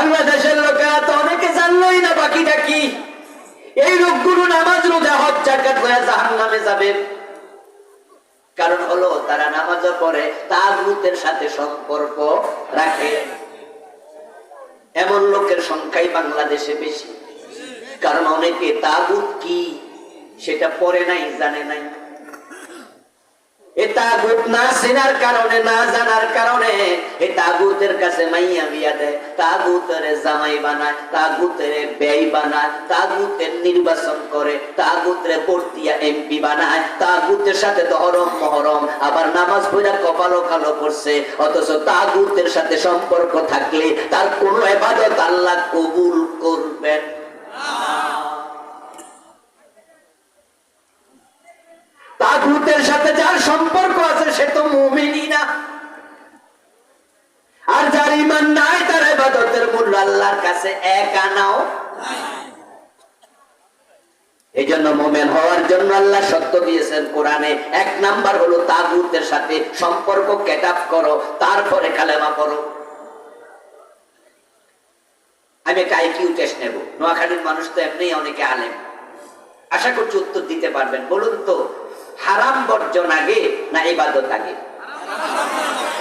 বাংলাদেশের লোকেরা তো অনেকে জানলোই না বাকিটা কি? এই লোকগুলো নামাজ রোজা, হজ জাকাত হয়ে জাহান নামে যাবে। কারণ হলো তারা নামাজও পড়ে তাগুতের সাথে সম্পর্ক রাখে। এমন লোকের সংখ্যাই বাংলাদেশে বেশি। কারণ অনেকে তাগুত কি? সেটা পড়ে নাই, জানে নাই। এ তাগুত না চেনার কারণে, না জানার কারণে। এ তাগুতের কাছে মাইয়া বিয়া দেয় তাগুতের জামাই বানায় ব্যয় বানায় নির্বাচন করে এমপি বানায় সাথে দহরম মহরম। আবার নামাজ পড়া কপালো কালো করছে, অথচ তাগুতের সাথে সম্পর্ক থাকলে তার কোন এবাদত আল্লাহ কবুল করবেন তাগুতের সাথে যার সম্পর্ক আছে, সে তো মুমিনই না। আর যার ইমান নাই, তার ইবাদতের মূল্য আল্লাহর কাছে এক আনাও এই জন্য মোমেন হওয়ার জন্য আল্লাহ সত্য দিয়েছেন কোরআনে। এক নাম্বার হলো তাগুতের সাথে সম্পর্ক কেট করো, তারপরে কালেমা করো আমি একটা আইকিউ টেস্ট নেব। নোয়াখালীর মানুষ তো এমনি অনেকে আলেম। আশা করছি উত্তর দিতে পারবেন। বলুন তো হারাম বর্জন আগে না ইবাদত আগে?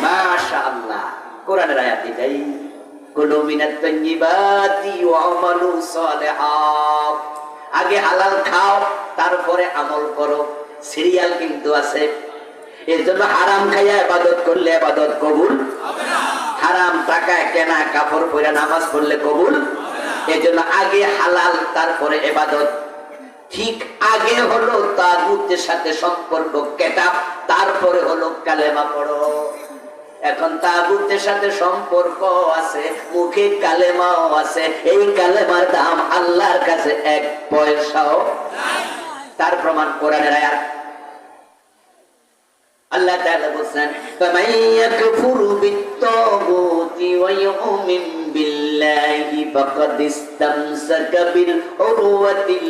মাশা আল্লাহ কোরআনের আয়াত এটাই। কুলু মিনাত তাইয়্যিবাতি ওয়া আমালু সালিহাত আগে হালাল খাও, তারপরে আমল করো। সিরিয়াল কিন্তু আছে। এর জন্য হারাম খাইয়া ইবাদত করলে ইবাদত কবুল হারাম টাকায় কেনা কাপড় পরে নামাজ পড়লে কবুল এই জন্য আগে হালাল, তারপরে এবাদত ঠিক আগে হলো তাগুতের সাথে সম্পর্ক কেটা, তারপরে হলো কালেমা পড়ো। এখন তাগুতের সাথে সম্পর্ক আছে, মুখে কালেমাও আছে, এই কালেমার দাম আল্লাহর কাছে এক পয়সাও তার প্রমাণ কোরআনের আয়াত। আল্লাহ তাআলা বলেন ওয়া ইউমিন বিল্লাহি ফাকাদ ইসতামসাকা বিল উরওয়াতিল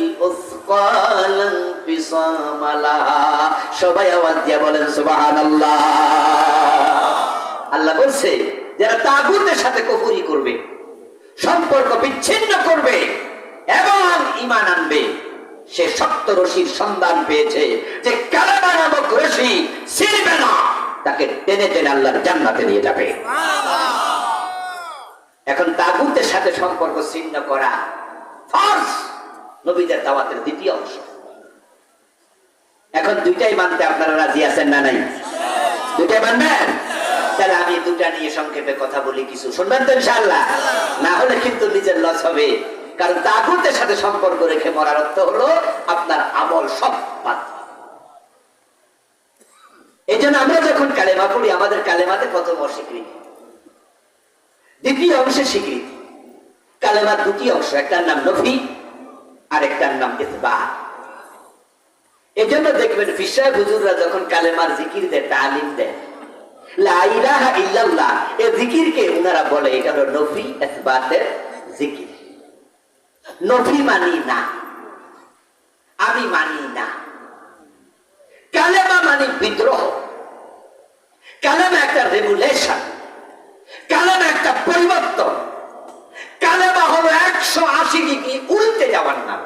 সবাই আওয়াজ দিয়ে বলেন, সুবহানাল্লাহ। আল্লাহ বলছে, যারা তাগুতের সাথে কুফরি করবে, সম্পর্ক বিচ্ছিন্ন করবে এবং ঈমান আনবে। সে সত্য রশির সন্ধান পেয়েছে যে কালেমা নামক রশি ছিড়বে না। তাকে টেনে টেনে আল্লাহর জান্নাতে নিয়ে যাবে। এখন তাগুতের সাথে সম্পর্ক ছিন্ন করা ফরজ, নবীদের দাওয়াতের দ্বিতীয় অংশ। এখন দুইটাই মানতে আপনারা রাজি আছেন না নাই? দুইটাই মানবেন? তাহলে আমি দুটা নিয়ে সংক্ষেপে কথা বলি কিছু। শুনবেন তো ইনশাআল্লাহ। না হলে কিন্তু নিজের লস হবে। কারণ তাগুতের সাথে সম্পর্ক রেখে মরার অর্থ হলো আপনার আমল সব বাদ। এই জন্য আমরা যখন কালেমা পড়ি, আমাদের কালেমাতে প্রথম অস্বীকৃতি। দ্বিতীয় অংশে স্বীকৃতি। কালেমার দুটি অংশ, একটার নাম নফি আর একটার নাম ইতবা এই জন্য দেখবেন ফিসায় হুজুররা যখন কালেমার জিকির দেয়, তালিম দেয়। ইল্লাল্লাহ, এ জিকিরকে ওনারা বলে, এটা হলো নফি ইসবাতের জিকির। নফি মানি না আমি মানি না কালেমা মানি বিদ্রোহ কালেমা একটা রেগুলেশন কালেমা একটা পরিবর্তন কালেমা হলো একশো আশি ডিগ্রি উল্টে যাওয়ার নাম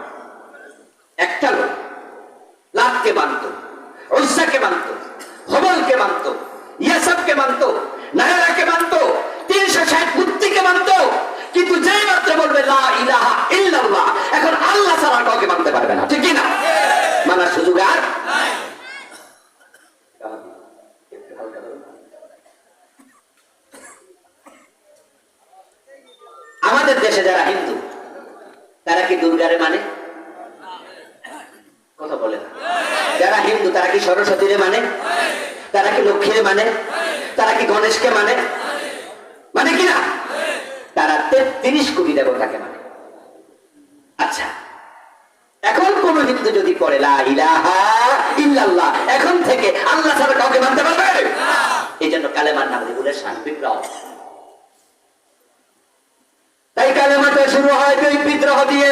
একটা লোক লাভকে মানত ঐসাকে মানত হবলকে মানত ইয়াসবকে মানত নাহেরাকে মানত তিনশো ষাট মূর্তিকে মানত কিন্তু যেই মাত্র বলবে লা ইলাহা ইল্লাল্লাহ এখন আল্লাহ ছাড়া কাউকে মানতে পারবে না। ঠিক না মানার সুযোগ আর আমাদের দেশে যারা হিন্দু, তারা কি দুর্গারে মানে? কথা বলে যারা হিন্দু, তারা কি সরস্বতীরে মানে? তারা কি লক্ষ্মীরে মানে? তারা কি গণেশকে মানে? মানে কি না? তারা তেত্রিশ কোটি দেবতাকে মানে আচ্ছা এখন হিন্দু যদি পড়ে লা ইলাহা ইল্লাল্লাহ এখন থেকে আল্লাহ ছাড়া কাউকে মানতে পারবে? এই জন্য কালেমার নাম রেগুলেশন বিপ্লব তাই কালেমাটা শুরু হয় দুই বিদ্রোহ দিয়ে।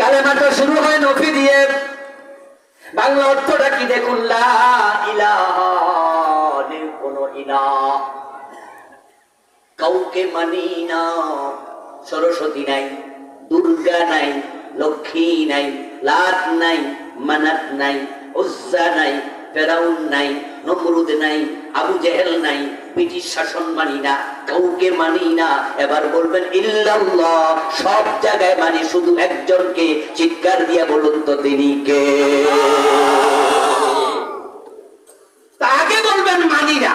কালেমাটা শুরু হয় নফি দিয়ে। বাংলা অর্থটা কি দেখুন? লা ইলাহা কোনো ইলাহ কাউকে মানি না সরস্বতী নাই দুর্গা নাই লক্ষ্মী নাই লাত নাই, মানাত নাই, উজ্জা নাই, ফেরাউন নাই, নমরুদ নাই, আবু জেহেল নাই, ব্রিটিশ শাসন মানি না, কাউকে মানি না। এবার বলবেন, ইল্লাল্লাহ সব জায়গায় মানি শুধু একজনকে। চিৎকার দিয়া বলুন তো তিনি কে তাকে বলবেন মানি না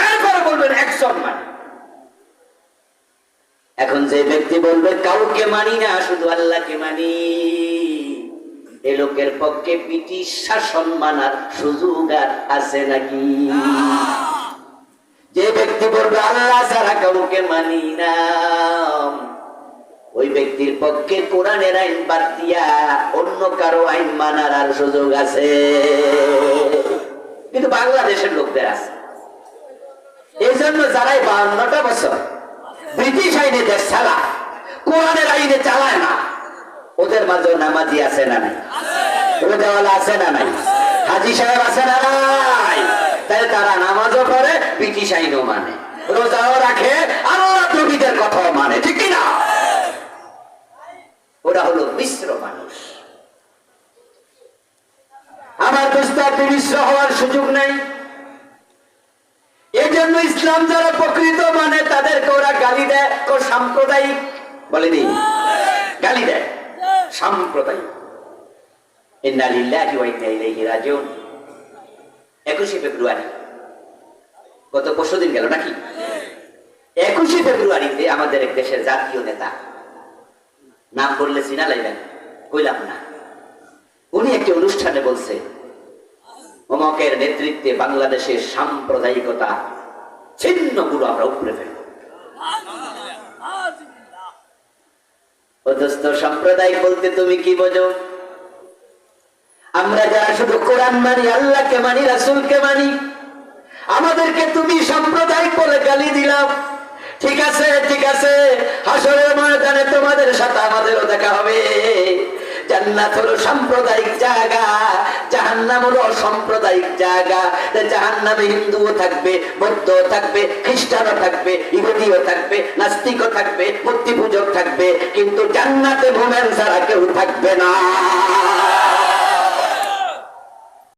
এরপরে বলবেন একজন মানি এখন যে ব্যক্তি বলবে, কাউকে মানি না, শুধু আল্লাহকে মানি। এ লোকের পক্ষে ব্রিটিশ শাসন মানার সুযোগ আর আছে নাকি? যে ব্যক্তি বলবে, আল্লাহ ছাড়া কাউকে মানি না। ওই ব্যক্তির পক্ষে কোরআনের আইন বাদ দিয়া অন্য কারও আইন মানার আর সুযোগ আছে। কিন্তু বাংলাদেশের লোকদের আছে। এই জন্য যারাই বাউন্নটা বছর ব্রিটিশ আইনে দেশ চালা কোরআনের আইনে চালায় না। ওদের মাঝে নামাজি আছে না নাই? রোজাওয়ালা আছে না নাই? হাজি সাহেব আছে না নাই? তাই তারা নামাজও পড়ে, ব্রিটিশ আইনও মানে। রোজাও রাখে আল্লাহ নবীদের কথাও মানে ঠিক না ওরা হলো মিশ্র মানুষ। আমার দোস্ত মিশ্র হওয়ার সুযোগ নেই? জন্য ইসলাম যারা প্রকৃত মানে তাদেরকে ওরা গালি দেয়। ও সাম্প্রদায়িক বলেনি? গালি দেয়। সাম্প্রদায়িক। ইন্না লিল্লাহি ওয়া ইন্না ইলাইহি রাজিউন। 21 ফেব্রুয়ারি। গত পরশুদিন গেল নাকি? একুশে ফেব্রুয়ারিতে আমাদের দেশের নেতা, নাম বললে লাইবেন, কইলাম না। উনি একটি অনুষ্ঠানে নেতৃত্বে বাংলাদেশের সাম্প্রদায়িকতা ছিন্নগুলো আমরা উপরে ফেলব। অধস্থ সাম্প্রদায়িক বলতে তুমি কি বোঝো? আমরা যারা শুধু কোরআন মানি, আল্লাহকে মানি, রাসুলকে মানি, আমাদেরকে তুমি সাম্প্রদায়িক বলে গালি দিলাম ঠিক আছে ঠিক আছে, হাসরের ময়দানে তোমাদের সাথে আমাদেরও দেখা হবে। জান্নাত হলো সাম্প্রদায়িক জায়গা, জাহান্নাম হলো অসাম্প্রদায়িক জায়গা। জাহান্নামে হিন্দুও থাকবে, বৌদ্ধও থাকবে, খ্রিস্টানও থাকবে, ইহুদিও থাকবে, নাস্তিকও থাকবে মূর্তি পূজক থাকবে, কিন্তু জান্নাতে ভূমেন ছাড়া কেউ থাকবে না।